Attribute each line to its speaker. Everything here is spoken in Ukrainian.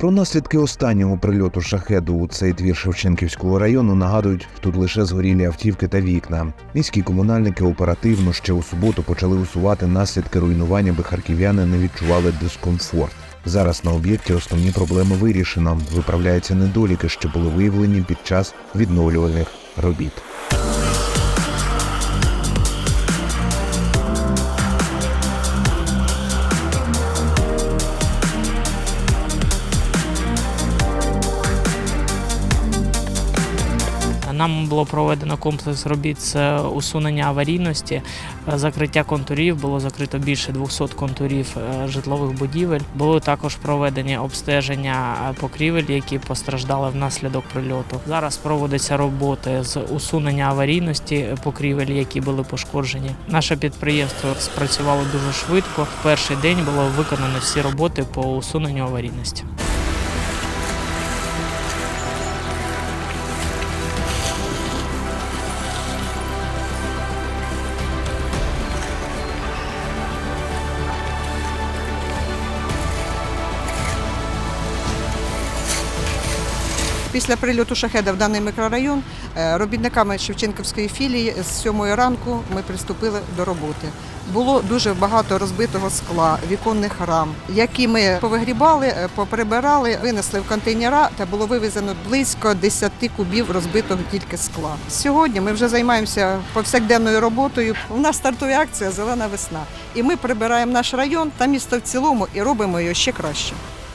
Speaker 1: Про наслідки останнього прильоту шахеду у цей двір Шевченківського району нагадують тут лише згорілі автівки та вікна. Міські комунальники оперативно ще у суботу почали усувати наслідки руйнування, аби харків'яни не відчували дискомфорт. Зараз на об'єкті основні проблеми вирішено. Виправляються недоліки, що були виявлені під час відновлювальних робіт.
Speaker 2: Нам було проведено комплекс робіт з усунення аварійності, е, закриття контурів. Було закрито більше 200 контурів е, житлових будівель. Були також проведені обстеження е, покрівель, які постраждали внаслідок прильоту. Зараз проводяться роботи з усунення аварійності покрівель, які були пошкоджені. Наше підприємство спрацювало дуже швидко. В перший день було виконано всі роботи по усуненню аварійності.
Speaker 3: Після прильоту шахеда в даний мікрорайон е, робітниками Шевченківської філії з 7 ранку ми приступили до роботи. Було дуже багато розбитого скла, віконних рам, які ми повигрібали, е, поприбирали, винесли в контейнера та було вивезено близько 10 кубів розбитого тільки скла. Сьогодні ми вже займаємося повсякденною роботою. У нас стартує акція Зелена весна, і ми прибираємо наш район та місто в цілому і робимо його ще краще.